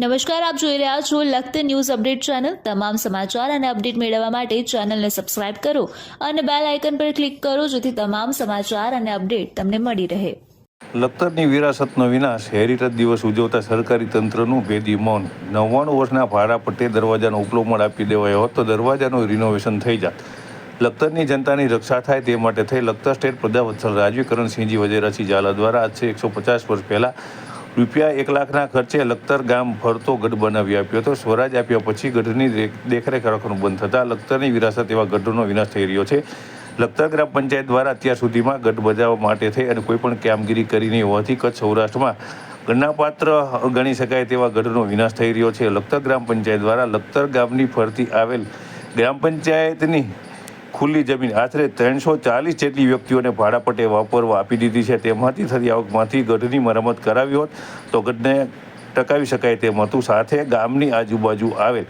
નમસ્કાર, આપ જોઈ રહ્યા છો લખત ન્યૂઝ અપડેટ ચેનલ. તમામ સમાચાર અને અપડેટ મેળવવા માટે ચેનલને સબસ્ક્રાઇબ કરો અને બેલ આઇકન પર ક્લિક કરો જેથી તમામ સમાચાર અને અપડેટ તમને મળી રહે. લખતરની વિરાસતનો વિનાશ, હેરિટેજ દિવસ ઉજવતા સરકારી તંત્રનું ભેદી મૌન. નવ્વાણું વર્ષના ભાડા પટ્ટે દરવાજાનો ઉપલોમણ આપી દેવાયો હોત, દરવાજાનું રિનોવેશન થઈ જાત. લખતરની જનતાની રક્ષા થાય તે માટે થઈ લખતર સ્ટેટ પ્રજાવત્સલ રાજવી કરણસિંહજી વજેરાસિંહ ઝાલા દ્વારા આજથી એકસો પચાસ વર્ષ પહેલાં રૂપિયા એક લાખના ખર્ચે લખતર ગામ ફરતો ગઢ બનાવી આપ્યો હતો. સ્વરાજ આપ્યા પછી ગઢની દેખરેખ રાખવાનું બંધ થતાં લખતરની વિરાસત એવા ગઢનો વિનાશ થઈ રહ્યો છે. લખતર ગ્રામ પંચાયત દ્વારા અત્યાર સુધીમાં ગઢ બજાવવા માટે થઈ અને કોઈપણ કામગીરી કરી નહીં હોવાથી કચ્છ સૌરાષ્ટ્રમાં ગણના પાત્ર ગણી શકાય તેવા ગઢનો વિનાશ થઈ રહ્યો છે. લખતર ગ્રામ પંચાયત દ્વારા લખતર ગામની ફરતી આવેલ ગ્રામ પંચાયતની ખુલ્લી જમીન આશરે ત્રણસો ચાલીસ જેટલી વ્યક્તિઓને ભાડાપટ્ટે વાપરવા આપી દીધી છે. તેમાંથી થતી આવકમાંથી ગઢની મરામત કરાવી હોત તો ગઢને ટકાવી શકાય તેમ હતું. સાથે ગામની આજુબાજુ આવેલ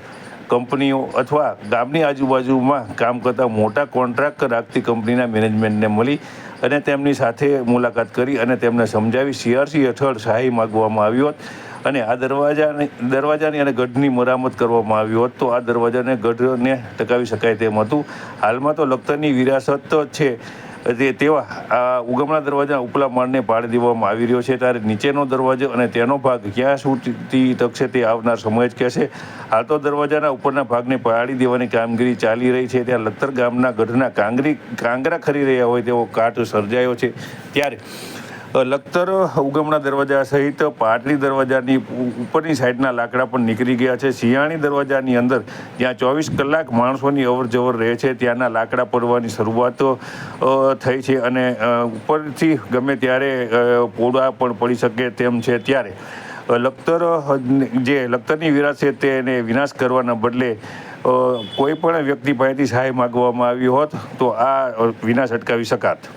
કંપનીઓ અથવા ગામની આજુબાજુમાં કામ કરતા મોટા કોન્ટ્રાક્ટ રાખતી કંપનીના મેનેજમેન્ટને મળી અને તેમની સાથે મુલાકાત કરી અને તેમને સમજાવી. સીઆરસી હેઠળ સહાય માગવામાં આવી હોત. અને આ દરવાજાની દરવાજાની અને ગઢની મરામત કરવામાં આવી હોત તો આ દરવાજાને ગઢને ટકાવી શકાય તેમ હતું. હાલમાં તો લખતરની વિરાસત છે. તે તેવા, આ ઉગમણા દરવાજા ઉપલા માળને પાડી દેવામાં આવી રહ્યો છે. ત્યારે નીચેનો દરવાજો અને તેનો ભાગ ક્યાં સુધી ટકશે તે આવનાર સમય જ કહેશે. હાલ તો દરવાજાના ઉપરના ભાગને પાડી દેવાની કામગીરી ચાલી રહી છે. ત્યાં લખતર ગામના ગઢના કાંગરી, કાંગરા ખરી રહ્યા હોય તેવો કાટ સર્જાયો છે. ત્યારે લખતર, ઉગમણા દરવાજા સહિત પાટલી દરવાજાની ઉપરની સાઈડના લાકડા પણ નીકળી ગયા છે. શિયાળી દરવાજાની અંદર જ્યાં ચોવીસ કલાક માણસોની અવર જવર રહે છે, ત્યાંના લાકડા પડવાની શરૂઆત થઈ છે અને ઉપરથી ગમે ત્યારે પોડા પણ પડી શકે તેમ છે ત્યારે. લખતર, જે લખતરની વિરાસત છે તેને વિનાશ કરવાના બદલે કોઈ પણ વ્યક્તિ પાસેથી સહાય માગવામાં આવી હોત તો આ વિનાશ અટકાવી શકાત.